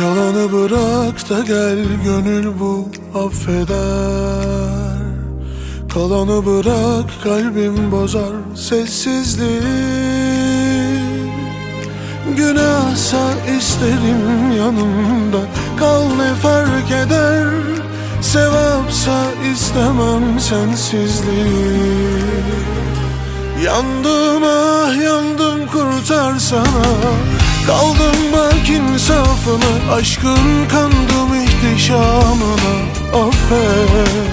Yalanı bırak da gel gönül bu affeder. Kalanı bırak kalbim bozar sessizliği. Günahsa isterim yanımda Kal ne fark eder. Sevapsa istemem sensizliği. Yandım ah yandım kurtarsana Kaldım bak insafına Aşkın kandım ihtişamına Affet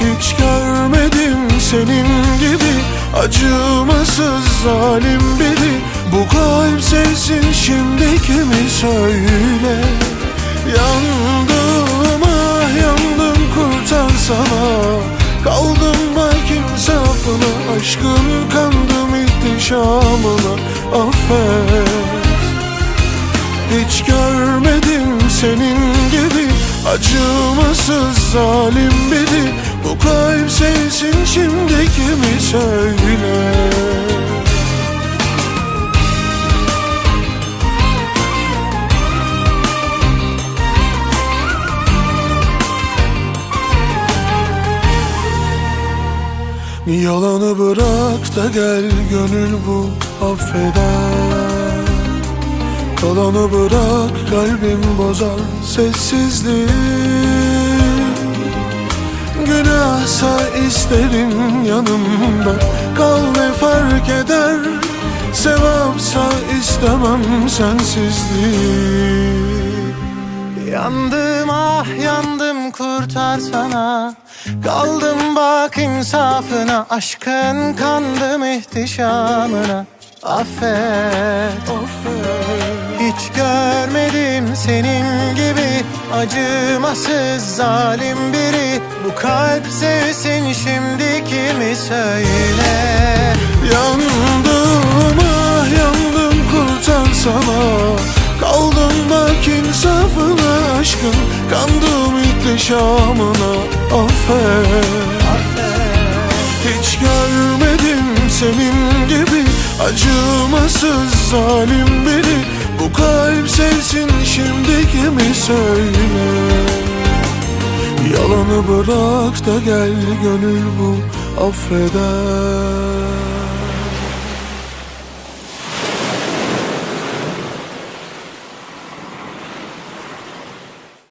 hiç görmedim senin gibi Acımasız zalim biri. Bu kalp sevsin şimdi kimi söyle? Yandım Affet hiç görmedim senin gibi. Acımasız zalim biri. Bu kalp sevsin şimdi kimi söyle? Yalanı bırak da gel gönül bu affeder. Kalanı bırak kalbim bozar sessizliği. Günahsa isterim yanımda Kal ne fark eder. Sevapsa istemem sensizliği. Yandım ah yandım kurtarsana Kaldım bak insafına Aşkın kandım ihtişamına Affet. Hiç görmedim senin gibi Acımasız zalim biri. Bu kalp sevsin şimdi kimi söyle? Yandım ah yandım kurtarsana Kaldım bak insafına aşkın. Kandım ihtişamına. Affet. Hiç görmedim senin gibi Acımasız zalim biri Bu kalp sevsin şimdi kimi söyle? Yalanı bırak da gel gönül bu affeder